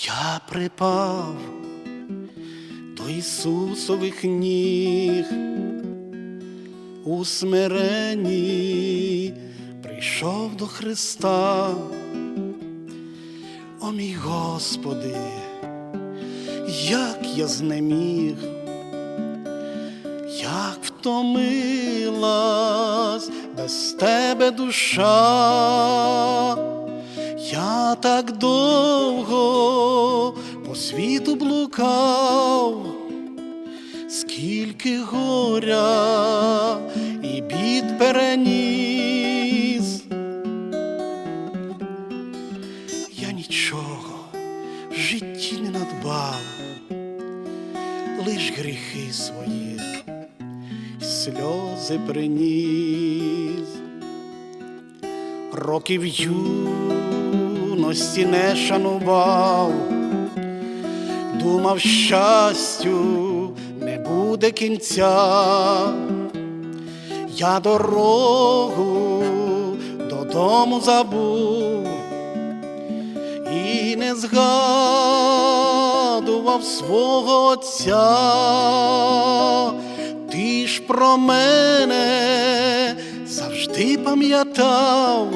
Я припав до Ісусових ніг, у смиренні прийшов до Христа, о мій Господи, як я знеміг, як втомилась без тебе душа. Я так довго світу блукав, скільки горя і бід переніс. Я нічого в житті не надбав, лиш гріхи свої, сльози приніс років юності не шанував, думав, щастю не буде кінця, я дорогу додому забув і не згадував свого отця, ти ж про мене завжди пам'ятав,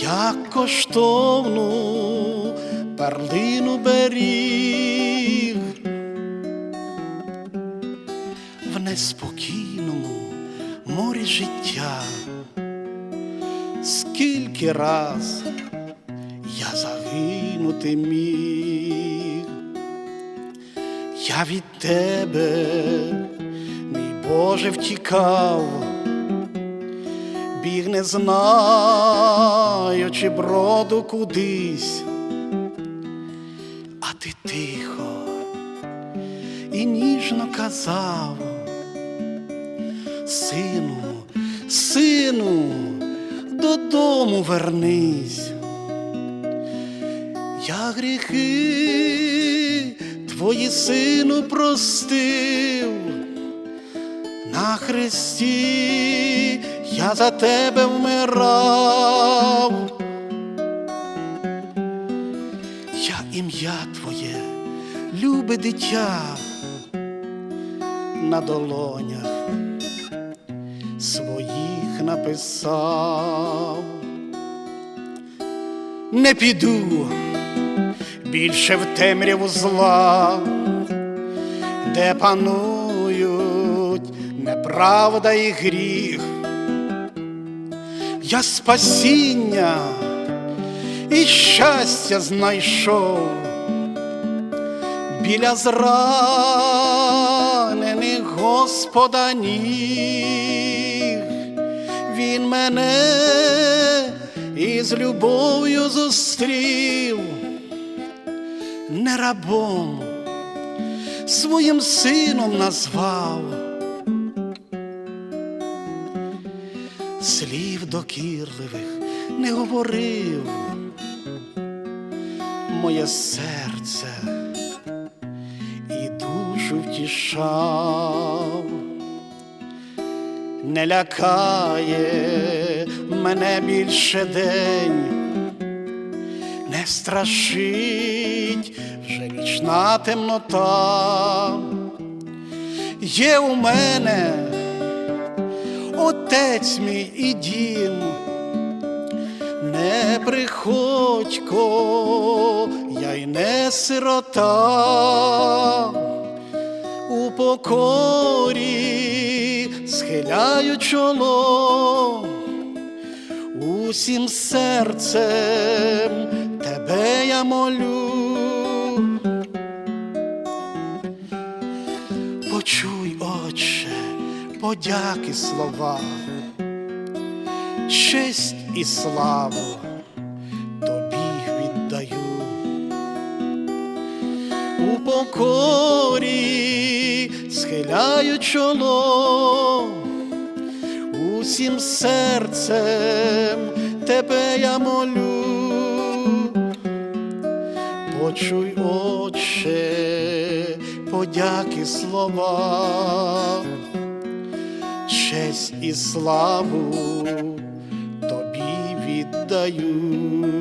як коштовну перлину беріг. В неспокійному морі життя, скільки раз я загинути міг, я від тебе, мій Боже, втікав, біг не знаючи броду кудись, а ти тихо і ніжно казав, сину, сину, додому вернись. Я гріхи твої сину простив, на хресті я за тебе вмирав. Я ім'я твоє, любе дитя, на долонях своїх написав. Не піду більше в темряву зла, де панують неправда і гріх. Я спасіння і щастя знайшов біля зранених Господа ніг. Він мене із любов'ю зустрів, не рабом, своїм сином назвав. Слів докірливих не говорив, моє серце і душу втішав, не лякає мене більше день, не страшить вже вічна темнота. Є у мене отець мій і дім, не приходько, я й не сирота, у покорі схиляю чоло, усім серцем тебе я молю. Почуй, Отче, подяки слова, честь і славу тобі віддаю. У покорі схиляю чоло, усім серцем тебе я молю. Почуй, Отче, подяки слова, честь і славу тобі віддаю.